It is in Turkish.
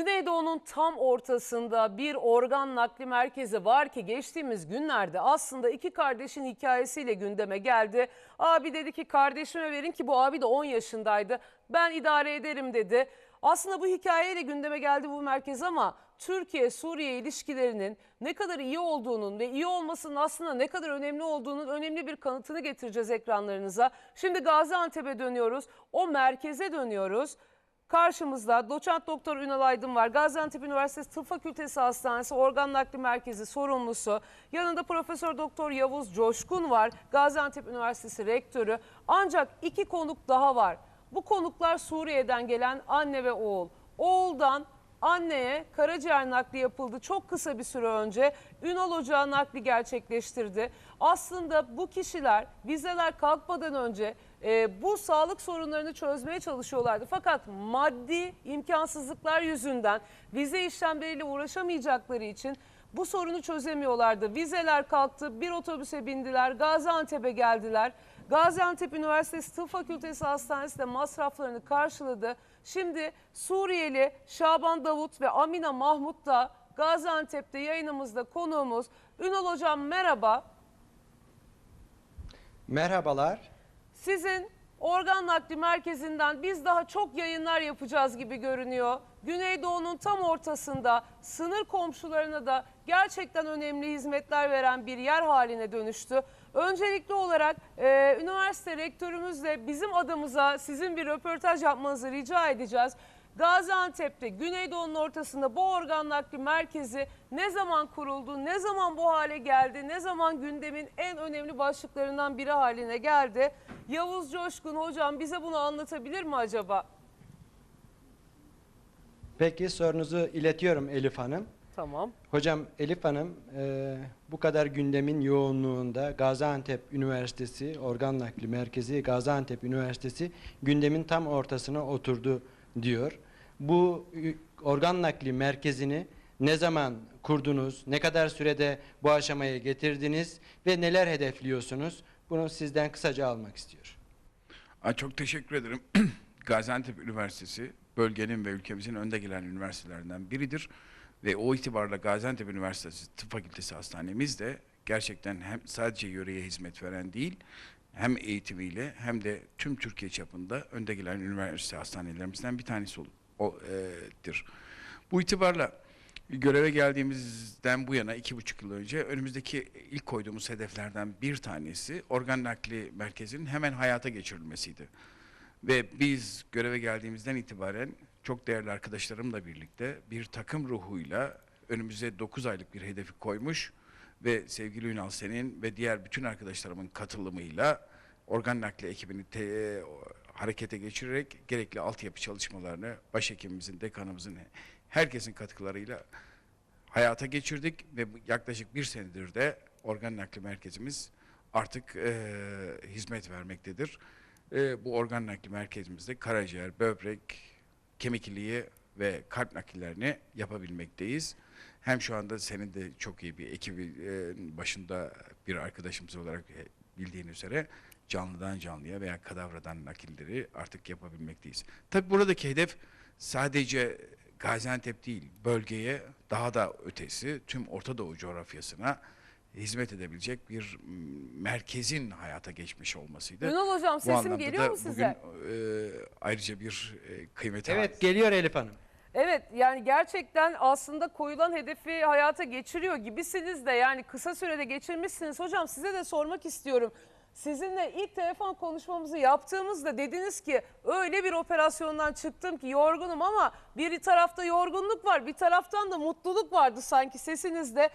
Güneydoğu'nun tam ortasında bir organ nakli merkezi var ki geçtiğimiz günlerde aslında iki kardeşin hikayesiyle gündeme geldi. Abi dedi ki kardeşime verin ki bu abi de 10 yaşındaydı. Ben idare ederim dedi. Aslında bu hikayeyle gündeme geldi bu merkez ama Türkiye-Suriye ilişkilerinin ne kadar iyi olduğunun ve iyi olmasının aslında ne kadar önemli olduğunun önemli bir kanıtını getireceğiz ekranlarınıza. Şimdi Gaziantep'e dönüyoruz. O merkeze dönüyoruz. Karşımızda doçent doktor Ünal Aydın var. Gaziantep Üniversitesi Tıp Fakültesi Hastanesi Organ Nakli Merkezi sorumlusu. Yanında Profesör Doktor Yavuz Coşkun var. Gaziantep Üniversitesi rektörü. Ancak iki konuk daha var. Bu konuklar Suriye'den gelen anne ve oğul. Oğuldan anneye karaciğer nakli yapıldı çok kısa bir süre önce. Ünal Ocağı nakli gerçekleştirdi. Aslında bu kişiler vizeler kalkmadan önce e, bu sağlık sorunlarını çözmeye çalışıyorlardı. Fakat maddi imkansızlıklar yüzünden vize işlemleriyle uğraşamayacakları için bu sorunu çözemiyorlardı. Vizeler kalktı, bir otobüse bindiler, Gaziantep'e geldiler. Gaziantep Üniversitesi Tıp Fakültesi Hastanesi de masraflarını karşıladı. Şimdi Suriyeli Şaban Davut ve Amina Mahmut da Gaziantep'te yayınımızda konuğumuz. Ünal Hocam merhaba. Merhabalar. Sizin organ nakli merkezinden biz daha çok yayınlar yapacağız gibi görünüyor. Güneydoğu'nun tam ortasında sınır komşularına da gerçekten önemli hizmetler veren bir yer haline dönüştü. Öncelikli olarak e, üniversite rektörümüzle bizim adımıza sizin bir röportaj yapmanızı rica edeceğiz. Gaziantep'te Güneydoğu'nun ortasında bu organ nakli merkezi ne zaman kuruldu, ne zaman bu hale geldi, ne zaman gündemin en önemli başlıklarından biri haline geldi? Yavuz Coşkun hocam bize bunu anlatabilir mi acaba? Peki sorunuzu iletiyorum Elif Hanım. Tamam. Hocam Elif Hanım e, bu kadar gündemin yoğunluğunda Gaziantep Üniversitesi Organ Nakli Merkezi Gaziantep Üniversitesi gündemin tam ortasına oturdu diyor. Bu organ nakli merkezini ne zaman kurdunuz? Ne kadar sürede bu aşamaya getirdiniz ve neler hedefliyorsunuz? Bunu sizden kısaca almak istiyor. Aa, çok teşekkür ederim. Gaziantep Üniversitesi bölgenin ve ülkemizin önde gelen üniversitelerinden biridir. Ve o itibarla Gaziantep Üniversitesi Tıp Fakültesi Hastanemiz de gerçekten hem sadece yöreye hizmet veren değil, hem eğitimiyle hem de tüm Türkiye çapında önde gelen üniversite hastanelerimizden bir tanesi ol- o, e, dir. Bu itibarla göreve geldiğimizden bu yana iki buçuk yıl önce önümüzdeki ilk koyduğumuz hedeflerden bir tanesi organ nakli merkezinin hemen hayata geçirilmesiydi. Ve biz göreve geldiğimizden itibaren çok değerli arkadaşlarımla birlikte bir takım ruhuyla önümüze 9 aylık bir hedefi koymuş ve sevgili Ünal senin ve diğer bütün arkadaşlarımın katılımıyla organ nakli ekibini te- harekete geçirerek gerekli altyapı çalışmalarını başhekimimizin, dekanımızın, herkesin katkılarıyla hayata geçirdik ve yaklaşık bir senedir de organ nakli merkezimiz artık eee, hizmet vermektedir. Eee, bu organ nakli merkezimizde karaciğer, böbrek, kemik iliği ve kalp nakillerini yapabilmekteyiz. Hem şu anda senin de çok iyi bir ekibin başında bir arkadaşımız olarak e, bildiğin üzere canlıdan canlıya veya kadavradan nakilleri artık yapabilmekteyiz. Tabi buradaki hedef sadece Gaziantep değil, bölgeye daha da ötesi tüm Orta Doğu coğrafyasına hizmet edebilecek bir merkezin hayata geçmiş olmasıydı. Ünal hocam Bu sesim geliyor mu size? Bugün e, ayrıca bir e, kıymeti Evet geliyor Elif Hanım. Evet yani gerçekten aslında koyulan hedefi hayata geçiriyor gibisiniz de yani kısa sürede geçirmişsiniz. Hocam size de sormak istiyorum. Sizinle ilk telefon konuşmamızı yaptığımızda dediniz ki öyle bir operasyondan çıktım ki yorgunum ama bir tarafta yorgunluk var bir taraftan da mutluluk vardı sanki sesinizde.